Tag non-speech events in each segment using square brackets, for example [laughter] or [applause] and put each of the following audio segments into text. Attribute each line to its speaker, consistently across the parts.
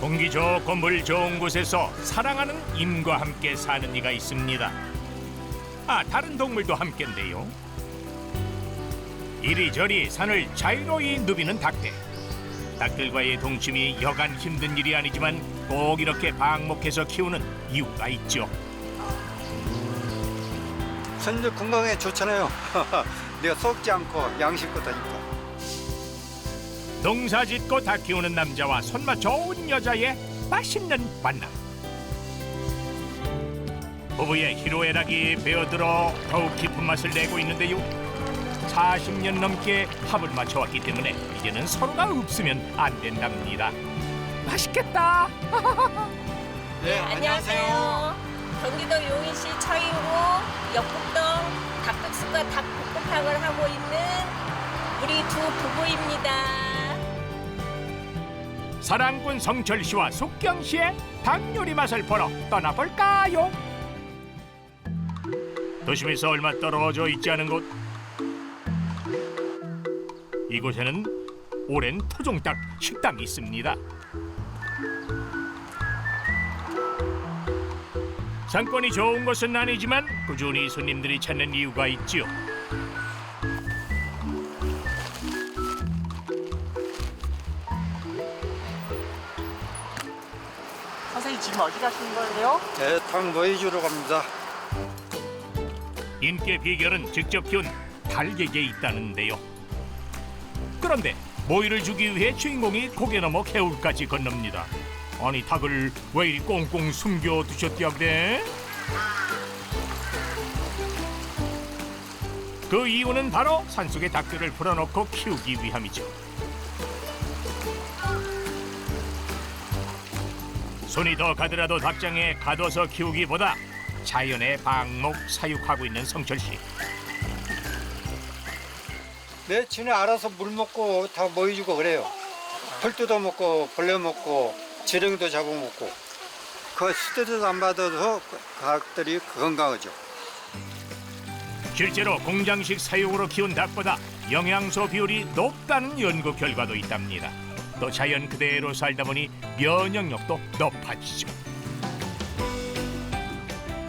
Speaker 1: 공기 좋고 물 좋은 곳에서 사랑하는 임과 함께 사는 이가 있습니다. 아, 다른 동물도 함께인데요. 이리저리 산을 자유로이 누비는 닭들. 닭들과의 동침이 여간 힘든 일이 아니지만 꼭 이렇게 방목해서 키우는 이유가 있죠.
Speaker 2: 손님들 건강에 좋잖아요. [laughs] 내가 썩지 않고 양식껏 하니까.
Speaker 1: 농사 짓고 닭 키우는 남자와 손맛 좋은 여자의 맛있는 만남. 부부의 희로애락이 배어들어 더욱 깊은 맛을 내고 있는데요. 40년 넘게 합을 맞춰왔기 때문에 이제는 서로가 없으면 안 된답니다. 맛있겠다. [laughs]
Speaker 2: 네,
Speaker 3: 안녕하세요. 경기도 용인시 처인구 역북동 닭백숙과 닭볶음탕을 하고 있는 우리 두 부부입니다.
Speaker 1: 사랑꾼 성철 씨와 숙경 씨의 닭 요리 맛을 보러 떠나볼까요? 도심에서 얼마 떨어져 있지 않은 곳 이곳에는 오랜 토종닭 식당이 있습니다. 상권이 좋은 것은 아니지만 꾸준히 손님들이 찾는 이유가 있지요.
Speaker 4: 가시는 거예요?
Speaker 2: 네, 닭 모이주러 갑니다.
Speaker 1: 인기의 비결은 직접 키운 닭에게 있다는데요. 그런데 모이를 주기 위해 주인공이 고개 넘어 개울까지 건넙니다. 아니 닭을 왜 이리 꽁꽁 숨겨 두셨디야 그래? 그 이유는 바로 산속에 닭들을 풀어놓고 키우기 위함이죠. 손이 더 가더라도 닭장에 가둬서 키우기보다 자연의 방목 사육하고 있는 성철 씨.
Speaker 2: 네, 지네 알아서 물 먹고 다 모이주고 그래요. 풀 뜯어 먹고 벌레 먹고 지렁이도 잡아 먹고 그 스트레스 안 받아도 그 닭들이 건강하죠.
Speaker 1: 실제로 공장식 사육으로 키운 닭보다 영양소 비율이 높다는 연구 결과도 있답니다. 또 자연 그대로 살다 보니 면역력도 높아지죠.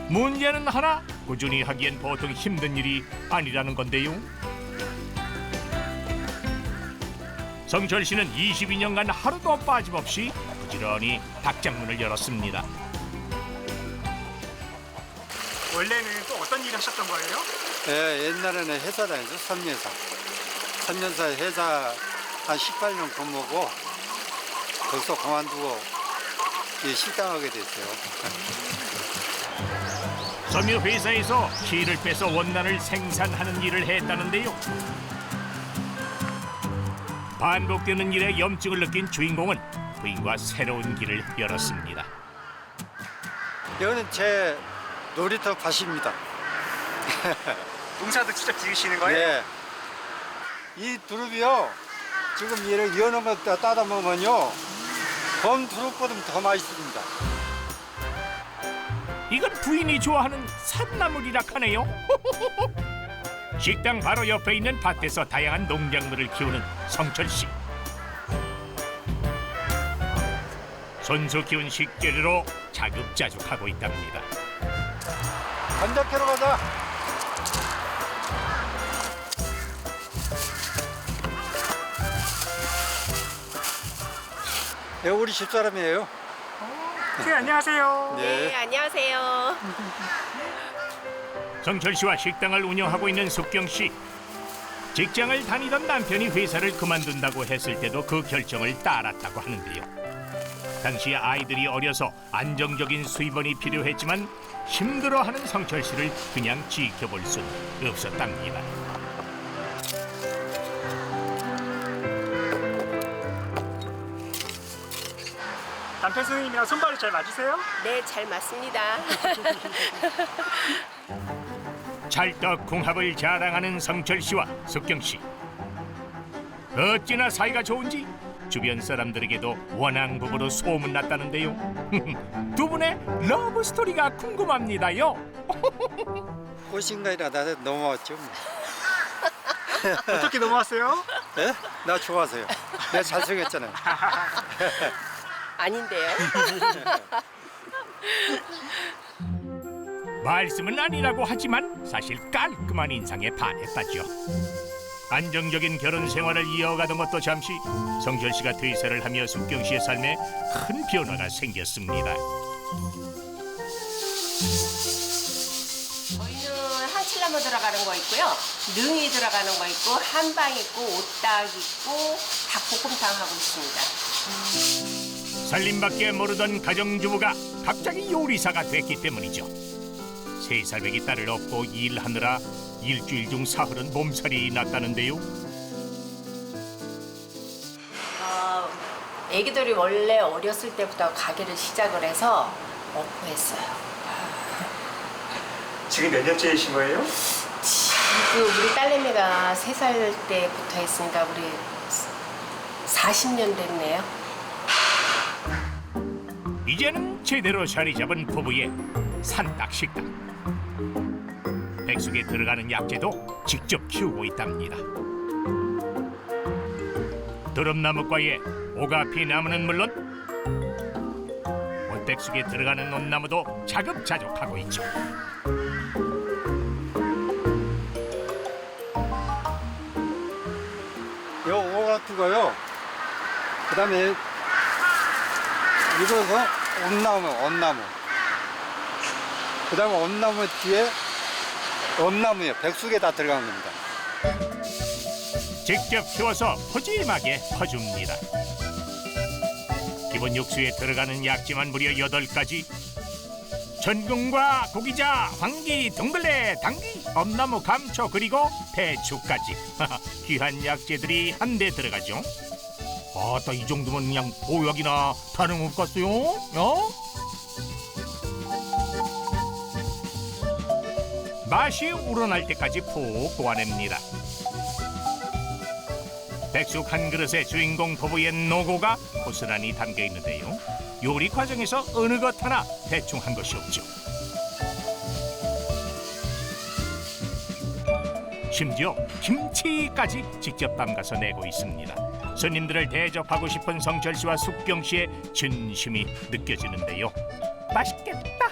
Speaker 1: 문제는 하나 꾸준히 하기엔 보통 힘든 일이 아니라는 건데요. 성철 씨는 22년간 하루도 빠짐없이 부지런히 닭장문을 열었습니다.
Speaker 4: 원래는 또 어떤 일을 하셨던 거예요?
Speaker 2: 네, 옛날에는 회사 다녔어, 삼년사. 삼년사 회사 한 18년 근무하고 거기서 그만두고 이 식당 하게 됐어요.
Speaker 1: 섬유 회사에서 키를 빼서 원단을 생산하는 일을 했다는데요. 반복되는 일에 염증을 느낀 주인공은 부인과 새로운 길을 열었습니다.
Speaker 2: 이거는 제 놀이터 밭입니다.
Speaker 4: 농사도 직접 지으시는 거예요?
Speaker 2: 네. 이 두릅이요. 지금 얘를 여는 거 따다 먹으면요. 범 두릅보다 더 맛있습니다.
Speaker 1: 이건 부인이 좋아하는 산나물이라 하네요. [laughs] 식당 바로 옆에 있는 밭에서 다양한 농작물을 키우는 성철 씨. 손수 키운 식재료로 자급자족하고 있답니다.
Speaker 2: 캐러 가자. 네, 우리 집사람이에요.
Speaker 4: 네, 안녕하세요.
Speaker 3: 네, 안녕하세요.
Speaker 1: 성철 씨와 식당을 운영하고 있는 숙경 씨. 직장을 다니던 남편이 회사를 그만둔다고 했을 때도 그 결정을 따랐다고 하는데요. 당시 아이들이 어려서 안정적인 수입원이 필요했지만 힘들어하는 성철 씨를 그냥 지켜볼 순 없었답니다.
Speaker 4: 남편 선생님이랑 손발이 잘 맞으세요?
Speaker 3: 네, 잘 맞습니다. [laughs]
Speaker 1: 찰떡궁합을 자랑하는 성철 씨와 숙경 씨. 어찌나 사이가 좋은지 주변 사람들에게도 원앙 부부로 소문났다는데요. [laughs] 두 분의 러브 스토리가 궁금합니다요. [laughs]
Speaker 2: 꽃인가이라 나한테 넘어왔죠. 뭐.
Speaker 4: 어떻게 넘어왔어요?
Speaker 2: 네? 나 좋아하세요. 내가 잘생겼잖아요.
Speaker 3: 아닌데요. [laughs]
Speaker 1: 말씀은 아니라고 하지만 사실 깔끔한 인상에 반했다죠. 안정적인 결혼 생활을 이어가던 것도 잠시 성철 씨가 퇴사를 하며 숙경 씨의 삶에 큰 변화가 생겼습니다.
Speaker 3: 저희는 한칠나무 들어가는 거 있고요. 능이 들어가는 거 있고 한방 있고 오딱 있고 닭볶음탕 하고 있습니다.
Speaker 1: 살림밖에 모르던 가정주부가 갑자기 요리사가 됐기 때문이죠. 세 살배기 딸을 업고 일하느라 일주일 중 사흘은 몸살이 났다는데요.
Speaker 3: 어, 애기들이 원래 어렸을 때부터 가게를 시작을 해서 업고 했어요.
Speaker 4: 지금 몇 년째이신 거예요?
Speaker 3: 지금 우리 딸내미가 세 살 때부터 했으니까 우리 40년 됐네요.
Speaker 1: 이제는 제대로 자리 잡은 부부의 산딱 식당. 백숙에 들어가는 약재도 직접 키우고 있답니다. 드럼나무과에 오가피 나무는 물론 온백숙에 들어가는 온나무도 자급자족하고 있죠.
Speaker 2: 요오 같은 거요. 그 다음에 이거서 온나무, 온나무. 그 다음에 온나무 뒤에 엄나무요. 백숙에 다 들어간 겁니다.
Speaker 1: 직접 키워서 푸짐하게 퍼줍니다. 기본 육수에 들어가는 약재만 무려 여덟 가지 전분과 고기자, 황기, 둥글레, 당귀, 엄나무, 감초 그리고 배추까지 [laughs] 귀한 약재들이 한데 들어가죠. 아따 이 정도면 그냥 보약이나 다름없겠어요? 어? 맛이 우러날 때까지 푹 고아냅니다. 백숙 한 그릇에 주인공 부부의 노고가 고스란히 담겨 있는데요. 요리 과정에서 어느 것 하나 대충 한 것이 없죠. 심지어 김치까지 직접 담가서 내고 있습니다. 손님들을 대접하고 싶은 성철 씨와 숙경 씨의 진심이 느껴지는데요. 맛있겠다.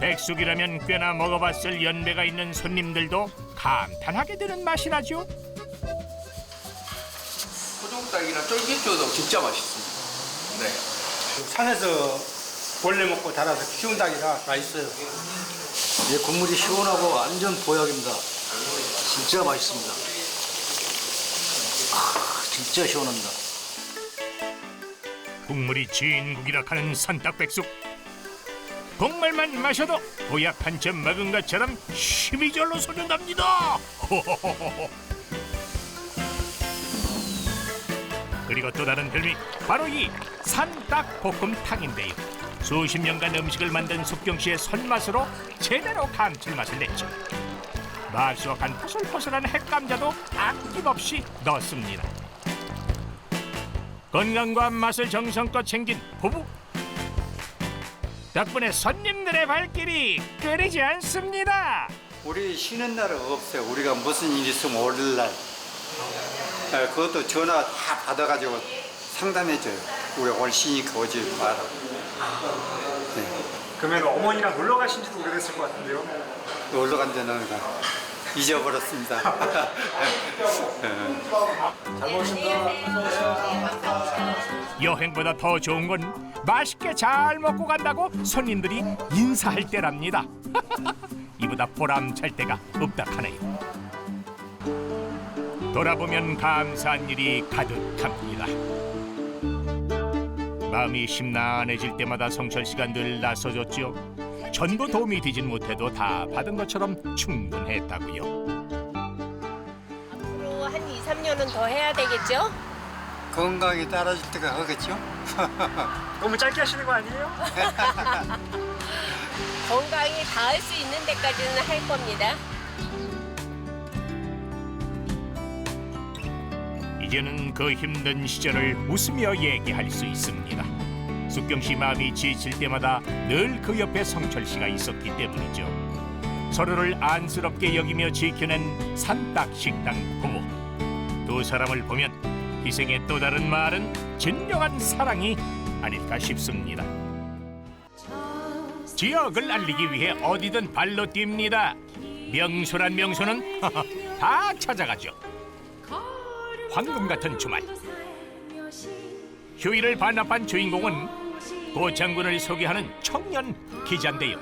Speaker 1: 백숙이라면 꽤나 먹어봤을 연배가 있는 손님들도 감탄하게 되는 맛이 나죠.
Speaker 5: 소중닭이랑 쫄깃줘도 진짜 맛있습니다. 네.
Speaker 6: 산에서 벌레 먹고 자라서 키운 닭이라 맛있어요.
Speaker 7: 예, 국물이 시원하고 완전 보약입니다. 진짜 맛있습니다. 아, 진짜 시원합니다.
Speaker 1: 국물이 진국이라 하는 산닭백숙. 국물만 마셔도 보약 한 점 먹은 것처럼 심이절로 소변납니다. 그리고 또 다른 별미 바로 이 산닭 볶음탕인데요. 수십 년간 음식을 만든 숙경 씨의 손맛으로 제대로 감칠맛을 냈죠. 맛수한 포슬포슬한 핵감자도 아낌없이 넣었습니다. 건강과 맛을 정성껏 챙긴 부부 덕분에 손님들의 발길이 끓이지 않습니다.
Speaker 2: 우리 쉬는 날은 없어요. 우리가 무슨 일 있으면 월요일 날. 예, 그것도 전화 다 받아가지고 상담해줘요. 우리 오늘 쉬니까 오지 마라.
Speaker 4: 그러면 어머니랑 놀러 가신 지도 오래됐을 것 같은데요?
Speaker 2: 놀러 간 데는 잊어버렸습니다. [laughs]
Speaker 1: 여행보다 더 좋은 건 맛있게 잘 먹고 간다고 손님들이 인사할 때랍니다. [laughs] 이보다 보람찰 때가 없다 하네요. 돌아보면 감사한 일이 가득합니다. 마음이 심란해질 때마다 성철 씨가 늘 나서줬죠. 전부 도움이 되진 못해도 다 받은 것처럼 충분했다고요.
Speaker 3: 앞으로 한 2, 3년은 더 해야 되겠죠?
Speaker 2: 건강이 따라줄 때가 하겠죠? [laughs]
Speaker 4: 너무 짧게 하시는 거 아니에요? [laughs]
Speaker 3: 건강이 닿을 수 있는 데까지는 할 겁니다.
Speaker 1: 이제는 그 힘든 시절을 웃으며 얘기할 수 있습니다. 숙경 씨 마음이 지칠 때마다 늘 그 옆에 성철 씨가 있었기 때문이죠. 서로를 안쓰럽게 여기며 지켜낸 산딱 식당 부부. 두 사람을 보면 희생의 또 다른 말은 진정한 사랑이 아닐까 싶습니다. 지역을 알리기 위해 어디든 발로 뜁니다. 명소란 명소는 [laughs] 다 찾아가죠. 황금 같은 주말. 휴일을 반납한 주인공은 고창군을 소개하는 청년 기자인데요.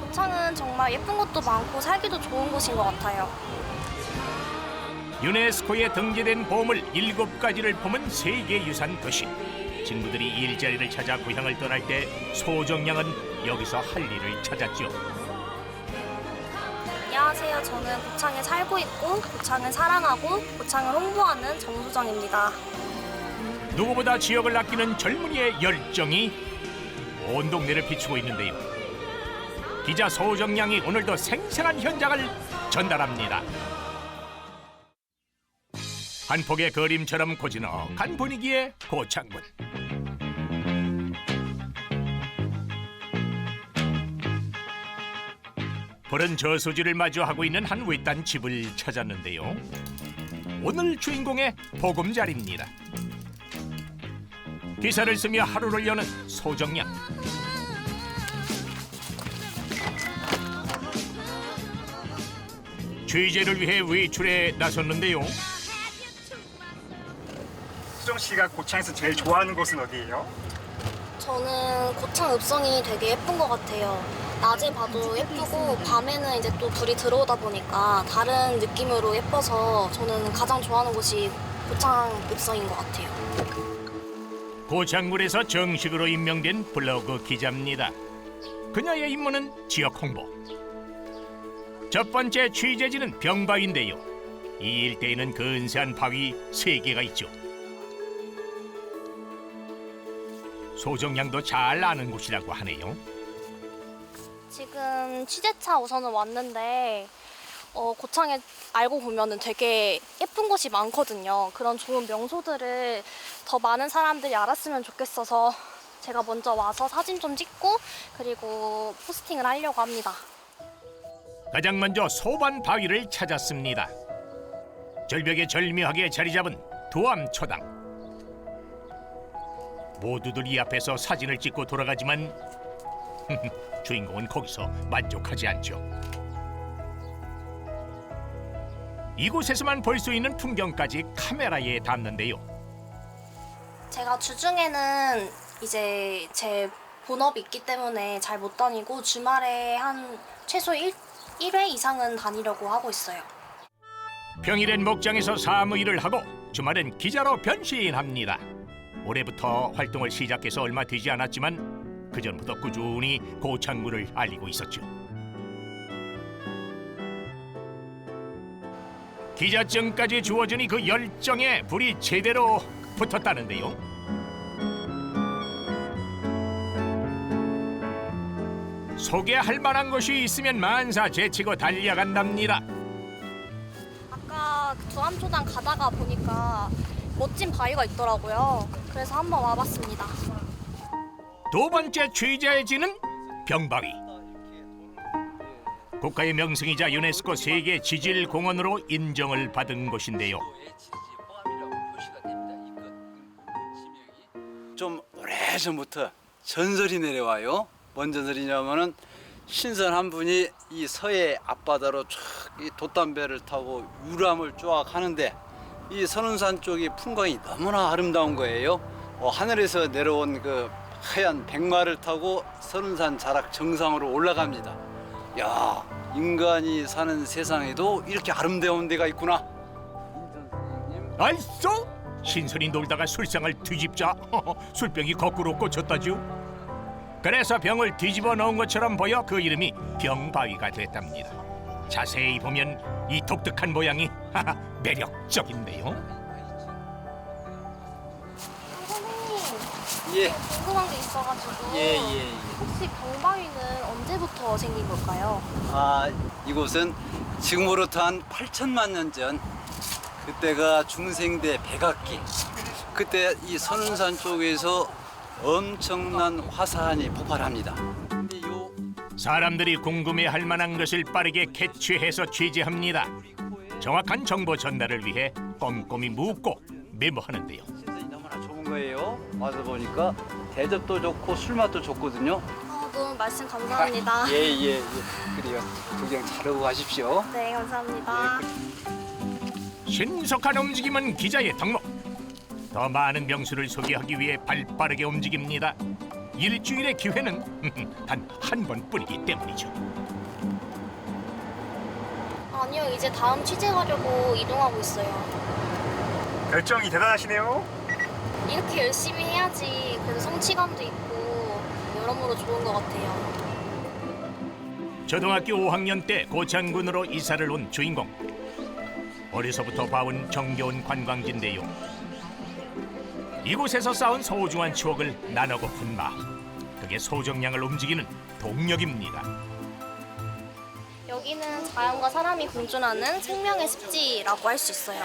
Speaker 8: 고창은 정말 예쁜 곳도 많고 살기도 좋은 곳인 것 같아요.
Speaker 1: 유네스코에 등재된 보물 일곱 가지를 품은 세계 유산 도시. 친구들이 일자리를 찾아 고향을 떠날 때 소정양은 여기서 할 일을 찾았죠.
Speaker 8: 안녕하세요. 저는 고창에 살고 있고 고창을 사랑하고 고창을 홍보하는 정수정입니다.
Speaker 1: 누구보다 지역을 아끼는 젊은이의 열정이 온 동네를 비추고 있는데요. 기자 소정양이 오늘도 생생한 현장을 전달합니다. 한 폭의 그림처럼 고즈넉한 분위기의 고창군. 푸른 저수지를 마주하고 있는 한 외딴 집을 찾았는데요. 오늘 주인공의 보금자리입니다. 기사를 쓰며 하루를 여는 소정양. 취재를 위해 외출에 나섰는데요.
Speaker 4: 수정 씨가 고창에서 제일 좋아하는 곳은 어디예요?
Speaker 8: 저는 고창 읍성이 되게 예쁜 것 같아요. 낮에 봐도 예쁘고 밤에는 이제 또 불이 들어오다 보니까 다른 느낌으로 예뻐서 저는 가장 좋아하는 곳이 고창 읍성인 것 같아요.
Speaker 1: 고창군에서 정식으로 임명된 블로그 기자입니다. 그녀의 임무는 지역 홍보. 첫 번째 취재지는 병바위인데요. 이 일대에는 근사한 바위 세 개가 있죠. 소정양도 잘 아는 곳이라고 하네요.
Speaker 8: 지금 취재차 우선은 왔는데 어, 고창에 알고 보면은 되게 예쁜 곳이 많거든요. 그런 좋은 명소들을 더 많은 사람들이 알았으면 좋겠어서 제가 먼저 와서 사진 좀 찍고 그리고 포스팅을 하려고 합니다.
Speaker 1: 가장 먼저 소반 바위를 찾았습니다. 절벽에 절묘하게 자리 잡은 두암초당. 모두들 이 앞에서 사진을 찍고 돌아가지만 [laughs] 주인공은 거기서 만족하지 않죠. 이곳에서만 볼 수 있는 풍경까지 카메라에 담는데요.
Speaker 8: 제가 주중에는 이제 제 본업이 있기 때문에 잘 못 다니고 주말에 한 최소 1, 1회 이상은 다니려고 하고 있어요.
Speaker 1: 평일엔 목장에서 사무 일을 하고 주말엔 기자로 변신합니다. 올해부터 활동을 시작해서 얼마 되지 않았지만 그 전부터 꾸준히 고창군을 알리고 있었죠. 기자증까지 주어주니 그 열정에 불이 제대로 붙었다는데요. 소개할 만한 곳이 있으면 만사 제치고 달려간답니다.
Speaker 8: 아까 그 두암초당 가다가 보니까 멋진 바위가 있더라고요. 그래서 한번 와봤습니다.
Speaker 1: 두 번째 취재지는 병바위. 국가의 명승이자 유네스코 세계 지질 공원으로 인정을 받은 곳인데요.
Speaker 9: 좀 오래전부터 전설이 내려와요. 뭔 전설이냐면은 신선 한 분이 이 서해 앞바다로 쫙이 돛담배를 타고 유람을 쫙 하는데 이 선운산 쪽이 풍광이 너무나 아름다운 거예요. 어, 하늘에서 내려온 그 하얀 백마를 타고 선운산 자락 정상으로 올라갑니다. 야, 인간이 사는 세상에도 이렇게 아름다운 데가 있구나.
Speaker 1: 알쏘? 신선이 놀다가 술상을 뒤집자 [laughs] 술병이 거꾸로 꽂혔다죠. 그래서 병을 뒤집어 놓은 것처럼 보여 그 이름이 병바위가 됐답니다. 자세히 보면 이 독특한 모양이 [laughs] 매력적인데요.
Speaker 9: 예,
Speaker 8: 궁금한 게 있어가지고
Speaker 9: 예, 예, 예.
Speaker 8: 혹시 병바위는 언제부터 생긴 걸까요?
Speaker 9: 아, 이곳은 지금으로부터 한 8천만 년 전 그때가 중생대 백악기 그때 이 선운산 쪽에서 엄청난 화산이 폭발합니다. 근데 요
Speaker 1: 사람들이 궁금해할 만한 것을 빠르게 캐치해서 취재합니다. 정확한 정보 전달을 위해 꼼꼼히 묻고 메모하는데요.
Speaker 9: 거예요. 와서 보니까 대접도 좋고 술 맛도 좋거든요.
Speaker 8: 아, 너무 말씀 감사합니다.
Speaker 9: 예예 [laughs] 예, 그래요. 구경 잘하고 가십시오.
Speaker 8: 네, 감사합니다.
Speaker 1: 신속한 움직임은 기자의 덕목. 더 많은 명수를 소개하기 위해 발빠르게 움직입니다. 일주일의 기회는 [laughs] 단 한 번뿐이기 때문이죠.
Speaker 8: 아니요, 이제 다음 취재 가려고 이동하고 있어요.
Speaker 4: 결정이 대단하시네요.
Speaker 8: 이렇게 열심히 해야지 그래도 성취감도 있고 여러모로 좋은 것 같아요.
Speaker 1: 초등학교 5학년 때 고창군으로 이사를 온 주인공. 어려서부터 봐온 정겨운 관광지인데요. 이곳에서 쌓은 소중한 추억을 나누고픈 마음. 그게 소정량을 움직이는 동력입니다.
Speaker 8: 여기는 자연과 사람이 공존하는 생명의 습지라고 할 수 있어요.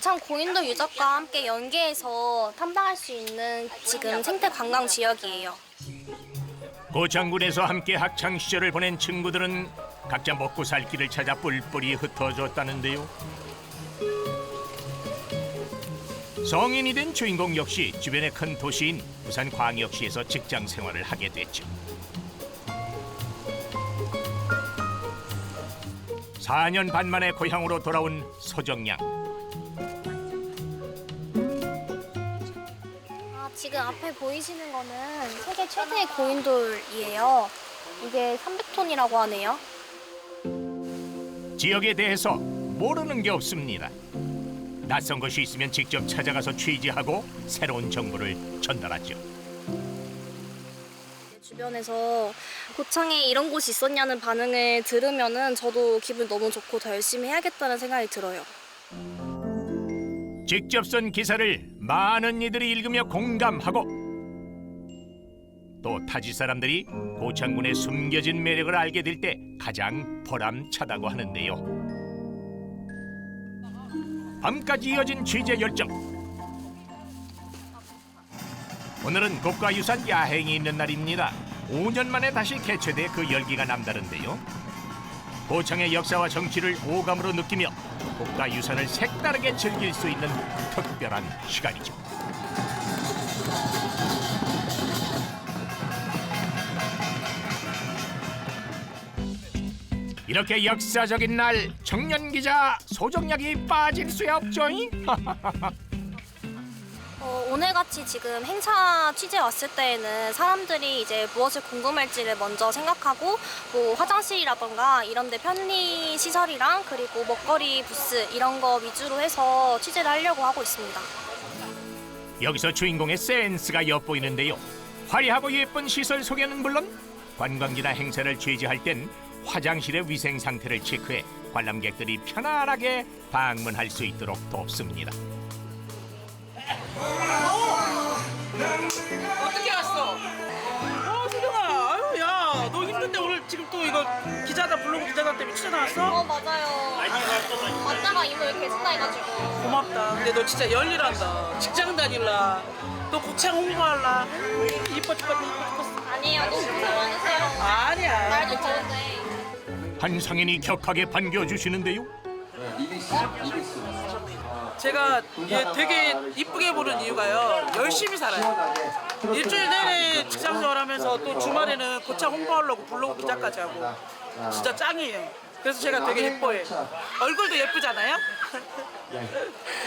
Speaker 8: 고창 고인돌 유적과 함께 연계해서 탐방할 수 있는 지금 생태 관광 지역이에요.
Speaker 1: 고창군에서 함께 학창 시절을 보낸 친구들은 각자 먹고 살 길을 찾아 뿔뿔이 흩어졌다는데요. 성인이 된 주인공 역시 주변의 큰 도시인 부산 광역시에서 직장 생활을 하게 됐죠. 4년 반 만에 고향으로 돌아온 소정양.
Speaker 8: 지금 앞에 보이시는 거는 세계 최대의 고인돌이에요. 이게 300톤이라고 하네요.
Speaker 1: 지역에 대해서 모르는 게 없습니다. 낯선 것이 있으면 직접 찾아가서 취재하고 새로운 정보를 전달하죠.
Speaker 8: 주변에서 고창에 이런 곳이 있었냐는 반응을 들으면은 저도 기분 너무 좋고 더 열심히 해야겠다는 생각이 들어요.
Speaker 1: 직접 쓴 기사를 많은 이들이 읽으며 공감하고 또 타지 사람들이 고창군의 숨겨진 매력을 알게 될 때 가장 보람차다고 하는데요. 밤까지 이어진 취재 열정. 오늘은 국가유산 야행이 있는 날입니다. 5년 만에 다시 개최돼 그 열기가 남다른데요. 고창의 역사와 정치를 오감으로 느끼며 국가 유산을 색다르게 즐길 수 있는 특별한 시간이죠. 이렇게 역사적인 날 청년 기자 소정약이 빠질 수 없죠잉? [laughs]
Speaker 8: 어, 오늘같이 지금 행사 취재 왔을 때에는 사람들이 이제 무엇을 궁금할지를 먼저 생각하고 뭐 화장실이라던가 이런 데 편리 시설이랑 그리고 먹거리 부스 이런 거 위주로 해서 취재를 하려고 하고 있습니다.
Speaker 1: 여기서 주인공의 센스가 엿보이는데요. 화려하고 예쁜 시설 소개는 물론 관광지나 행사를 취재할 땐 화장실의 위생 상태를 체크해 관람객들이 편안하게 방문할 수 있도록 돕습니다.
Speaker 10: 어떻게 왔어? 어, 수정아, 아유, 야, 너 힘든데 오늘 지금 또 이거 기자다 블로그 기자다 때문에 취재 나왔어?
Speaker 8: 어 맞아요. 왔다가 이모 이렇게 쓴다 해가지고
Speaker 10: 고맙다. 근데 너 진짜 열일한다. 직장 다닐라. 너 고창 홍보할라. 아유, 이뻐 죽겠다, 이뻐 죽겠어.
Speaker 8: 아니에요. 너무 고생 많으세요.
Speaker 10: 아니야.
Speaker 8: 말도 좋은데.
Speaker 1: 한 상인이 격하게 반겨주시는데요.
Speaker 10: 제가 얘 되게 이쁘게 보는 이유가요. 열심히 살아요. 일주일 내내 직장 생활하면서 또 주말에는 고창 홍보하려고 블로그 기자까지 하고 진짜 짱이에요. 그래서 제가 되게 예뻐해요. 얼굴도 예쁘잖아요.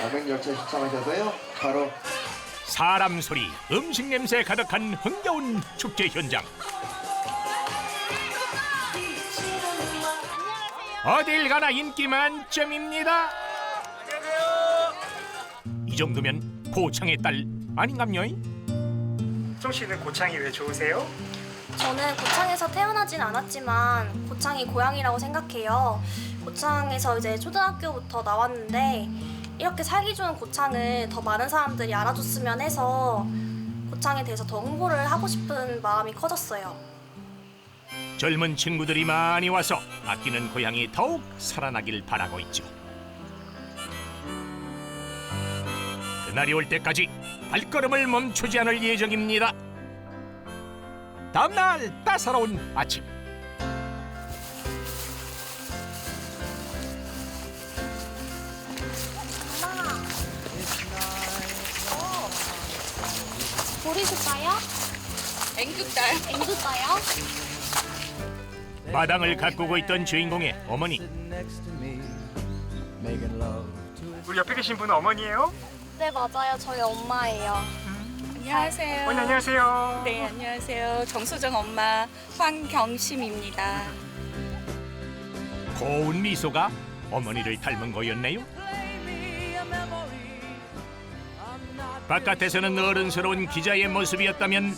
Speaker 11: 남행 열차 시청하셔서요. 바로
Speaker 1: 사람 소리, 음식 냄새 가득한 흥겨운 축제 현장. 어딜 가나 인기 만점입니다. 이 정도면 고창의 딸 아닌감요?
Speaker 4: 정 씨는 고창이 왜 좋으세요?
Speaker 8: 저는 고창에서 태어나진 않았지만 고창이 고향이라고 생각해요. 고창에서 이제 초등학교부터 나왔는데 이렇게 살기 좋은 고창을 더 많은 사람들이 알아줬으면 해서 고창에 대해서 더 홍보를 하고 싶은 마음이 커졌어요.
Speaker 1: 젊은 친구들이 많이 와서 아끼는 고향이 더욱 살아나길 바라고 있죠. 그날이 올 때까지 발걸음을 멈추지 않을 예정입니다. 다음 날 따사로운 아침.
Speaker 8: 보리숫가요?
Speaker 3: 앵국달.
Speaker 8: 앵두가요?
Speaker 1: 마당을 가꾸고 있던 주인공의 어머니.
Speaker 4: 우리 옆에 계신 분은 어머니예요?
Speaker 8: 네 맞아요 저희 엄마예요
Speaker 12: 안녕하세요.
Speaker 4: 어머니 안녕하세요.
Speaker 12: 네, 안녕하세요. 정수정 엄마 황경심입니다.
Speaker 1: 고운 미소가 어머니를 닮은 거였네요. 바깥에서는 어른스러운 기자의 모습이었다면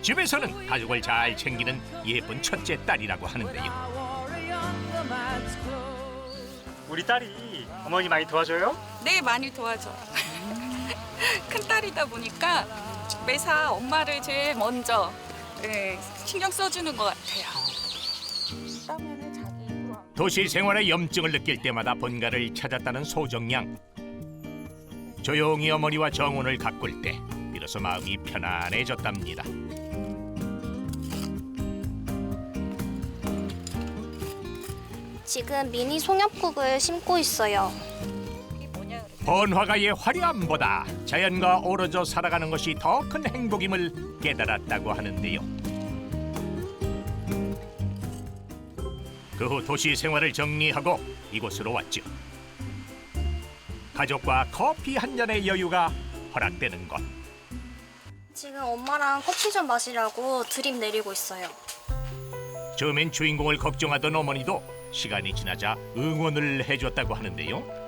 Speaker 1: 집에서는 가족을 잘 챙기는 예쁜 첫째 딸이라고 하는데요.
Speaker 4: 우리 딸이 어머니 많이 도와줘요?
Speaker 12: 네, 많이 도와줘요. [laughs] 큰 딸이다 보니까 매사 엄마를 제일 먼저 네, 신경 써주는 것 같아요.
Speaker 1: 도시 생활의 염증을 느낄 때마다 본가를 찾았다는 소정양. 조용히 어머니와 정원을 가꿀 때 비로소 마음이 편안해졌답니다.
Speaker 8: 지금 미니 송엽국을 심고 있어요
Speaker 1: 번화가의 화려함보다 자연과 어우러져 살아가는 것이 더 큰 행복임을 깨달았다고 하는데요. 그 후 도시 생활을 정리하고 이곳으로 왔죠. 가족과 커피 한 잔의 여유가 허락되는 것.
Speaker 8: 지금 엄마랑 커피 좀 마시려고 드립 내리고 있어요
Speaker 1: 처음엔 주인공을 걱정하던 어머니도 시간이 지나자 응원을 해줬다고 하는데요.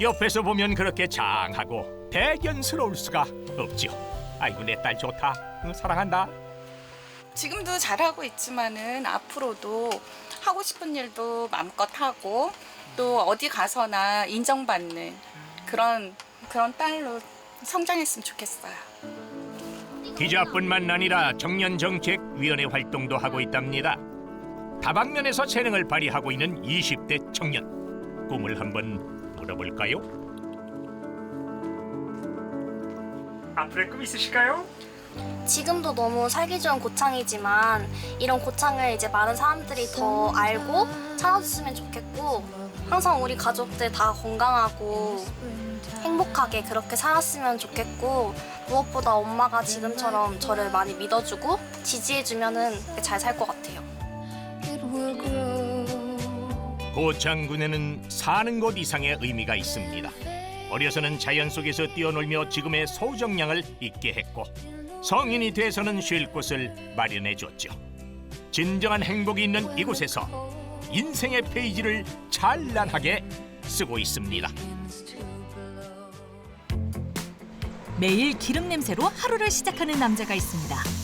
Speaker 1: 옆에서 보면 그렇게 장하고 대견스러울 수가 없죠. 아이고 내 딸 좋다. 응, 사랑한다.
Speaker 12: 지금도 잘하고 있지만은 앞으로도 하고 싶은 일도 마음껏 하고 또 어디 가서나 인정받는 그런 그런 딸로 성장했으면 좋겠어요.
Speaker 1: 기자뿐만 아니라 청년정책위원회 활동도 하고 있답니다. 다방면에서 재능을 발휘하고 있는 20대 청년. 꿈을 한번 물어볼까요?
Speaker 4: 앞으로의 꿈 있으실까요?
Speaker 8: 지금도 너무 살기 좋은 고창이지만 이런 고창을 이제 많은 사람들이 더 알고 찾아줬으면 좋겠고 항상 우리 가족들 다 건강하고 행복하게 그렇게 살았으면 좋겠고 무엇보다 엄마가 지금처럼 저를 많이 믿어주고 지지해주면은 잘 살 것 같아요.
Speaker 1: 고창군에는 사는 곳 이상의 의미가 있습니다. 어려서는 자연 속에서 뛰어놀며 지금의 소정량을 잊게 했고 성인이 돼서는 쉴 곳을 마련해 줬죠. 진정한 행복이 있는 이곳에서 인생의 페이지를 찬란하게 쓰고 있습니다.
Speaker 13: 매일 기름 냄새로 하루를 시작하는 남자가 있습니다.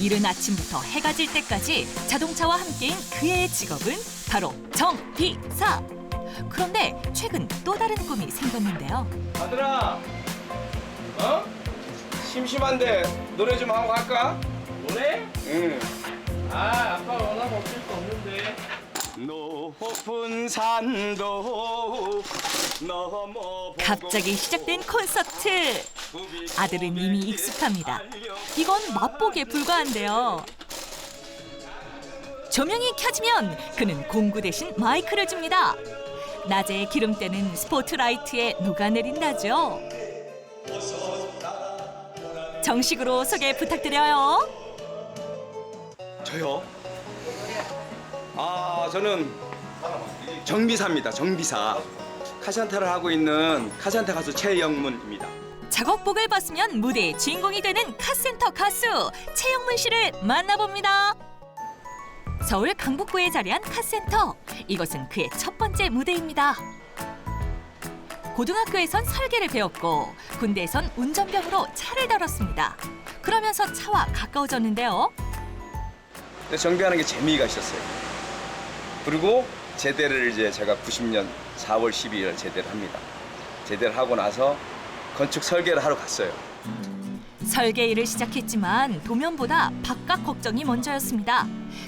Speaker 13: 이른 아침부터 해가 질 때까지 자동차와 함께인 그의 직업은 바로 정비사. 그런데 최근 또 다른 꿈이 생겼는데요.
Speaker 6: 아들아, 어? 심심한데 노래 좀 하고 갈까? 노래? 응. 아, 아빠 원하면 어쩔 수 없는데. 높은 산도 넘어
Speaker 13: 갑자기 시작된 콘서트. 아들은 이미 익숙합니다. 이건 맛보기에 불과한데요. 조명이 켜지면 그는 공구 대신 마이크를 줍니다. 낮에 기름때는 스포트라이트에 녹아내린다죠. 정식으로 소개 부탁드려요.
Speaker 6: 저요? 아, 저는 정비사입니다. 정비사. 카센터를 하고 있는 카센터 가수 최영문입니다.
Speaker 13: 작업복을 벗으면 무대의 주인공이 되는 카센터 가수 최영문 씨를 만나봅니다. 서울 강북구에 자리한 카센터. 이것은 그의 첫 번째 무대입니다. 고등학교에선 설계를 배웠고 군대에선 운전병으로 차를 다뤘습니다. 그러면서 차와 가까워졌는데요.
Speaker 6: 근데 정비하는 게 재미가 있었어요. 그리고 제대를 이제 제가 90년 4월 12일 제대를 합니다. 제대를 하고 나서 건축 설계를 하러 갔어요.
Speaker 13: 설계 일을 시작했지만 도면보다 바깥 걱정이 먼저였습니다.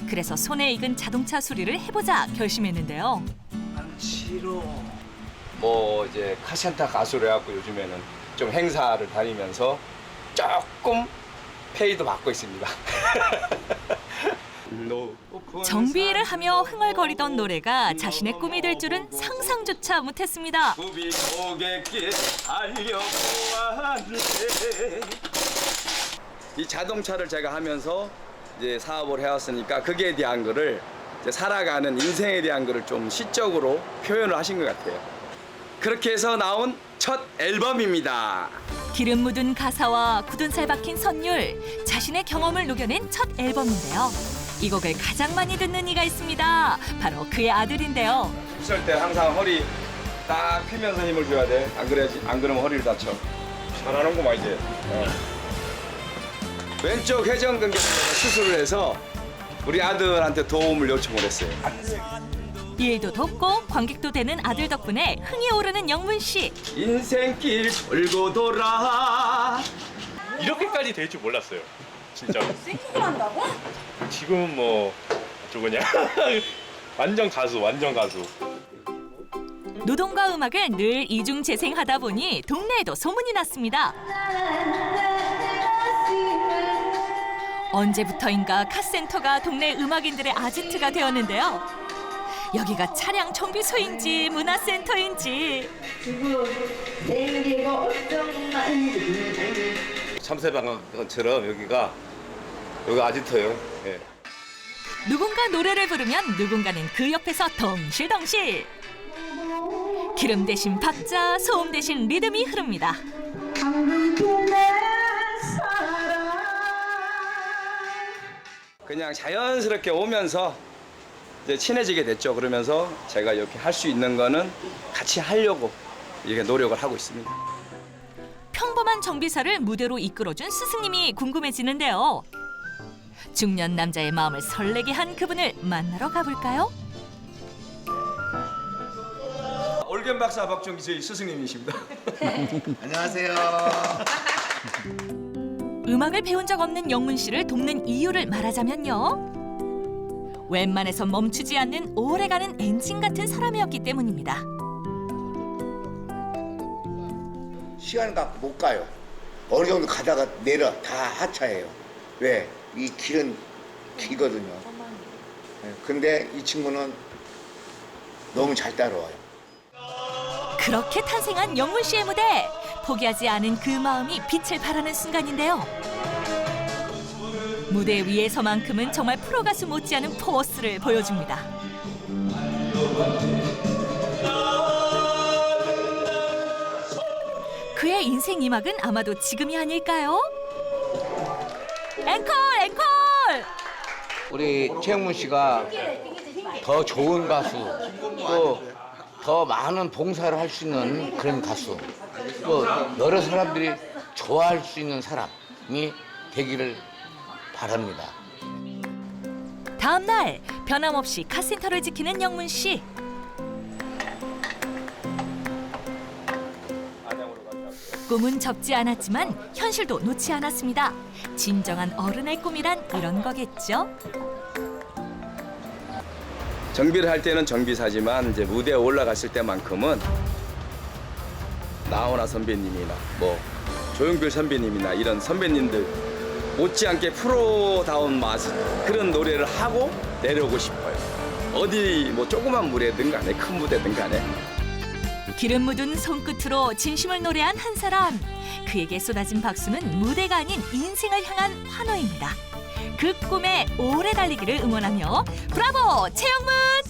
Speaker 13: 그래서 손에 익은 자동차 수리를 해보자 결심했는데요.
Speaker 6: 싫어. 뭐 이제 카센터 가수를 해갖고 요즘에는 좀 행사를 다니면서 조금 페이도 받고 있습니다. [laughs]
Speaker 13: 정비일을 하며 흥얼거리던 노래가 자신의 꿈이 될 줄은 상상조차 못했습니다.
Speaker 6: 구비 고객길 알려보았네. 이 자동차를 제가 하면서 이제 사업을 해왔으니까 거기에 대한 거를 이제 살아가는 인생에 대한 거를 좀 시적으로 표현을 하신 것 같아요. 그렇게 해서 나온 첫 앨범입니다.
Speaker 13: 기름 묻은 가사와 굳은 살 박힌 선율, 자신의 경험을 녹여낸 첫 앨범인데요. 이 곡을 가장 많이 듣는 이가 있습니다. 바로 그의 아들인데요.
Speaker 6: 있을 때 항상 허리 딱 펴면서 힘을 줘야 돼. 안 그래야지 안 그러면 허리를 다쳐. 잘하는구만 이제. 어. 왼쪽 회전 근개 수술을 해서 우리 아들한테 도움을 요청을 했어요.
Speaker 13: 일도 돕고 관객도 되는 아들 덕분에 흥이 오르는 영문 씨.
Speaker 6: 인생길 돌고 돌아.
Speaker 14: 이렇게까지 될 줄 몰랐어요. 진짜로.
Speaker 12: 싱킹을 한다고?
Speaker 14: 지금은 뭐 그냥 [laughs] 완전 가수, 완전 가수.
Speaker 13: 노동과 음악을 늘 이중 재생하다 보니 동네에도 소문이 났습니다. 언제부터인가 카센터가 동네 음악인들의 아지트가 되었는데요. 여기가 차량 정비소인지 문화센터인지
Speaker 14: 참새방처럼 여기가 여기 아지트예요. 예.
Speaker 13: 누군가 노래를 부르면 누군가는 그 옆에서 덩실덩실 기름 대신 박자, 소음 대신 리듬이 흐릅니다.
Speaker 6: 그냥 자연스럽게 오면서 이제 친해지게 됐죠. 그러면서 제가 이렇게 할 수 있는 거는 같이 하려고 이렇게 노력을 하고 있습니다.
Speaker 13: 평범한 정비사를 무대로 이끌어준 스승님이 궁금해지는데요. 중년 남자의 마음을 설레게 한 그분을 만나러 가볼까요?
Speaker 6: 올겐 박사 박종기 저희 스승님이십니다. [laughs]
Speaker 11: 안녕하세요.
Speaker 13: 음악을 배운 적 없는 영문 씨를 돕는 이유를 말하자면요. 웬만해선 멈추지 않는 오래가는 엔진 같은 사람이었기 때문입니다.
Speaker 11: 시간 갖고 못 가요. 어느 정도 가다가 내려 다 하차해요. 왜? 이 길은 길거든요. 네, 근데 이 친구는 너무 잘 따라와요.
Speaker 13: 그렇게 탄생한 영문 씨의 무대 포기하지 않은 그 마음이 빛을 발하는 순간인데요. 무대 위에서만큼은 정말 프로 가수 못지않은 포스를 보여줍니다. 그의 인생 이막은 아마도 지금이 아닐까요? 앵콜 앵콜!
Speaker 15: 우리 최영문 씨가 더 좋은 가수 또 더 많은 봉사를 할 수 있는 그런 가수 또 여러 사람들이 좋아할 수 있는 사람이 되기를 바랍니다.
Speaker 13: 다음 날 변함없이 카센터를 지키는 영문 씨. 꿈은 접지 않았지만 현실도 놓지 않았습니다. 진정한 어른의 꿈이란 이런 거겠죠?
Speaker 6: 정비를 할 때는 정비사지만 이제 무대에 올라갔을 때만큼은 나훈아 선배님이나 뭐 조용필 선배님이나 이런 선배님들 못지않게 프로다운 맛 그런 노래를 하고 내려오고 싶어요. 어디 뭐 조그만 무대든 간에 큰 무대든 간에
Speaker 13: 기름 묻은 손끝으로 진심을 노래한 한 사람. 그에게 쏟아진 박수는 무대가 아닌 인생을 향한 환호입니다. 그 꿈에 오래 달리기를 응원하며 브라보 최영문!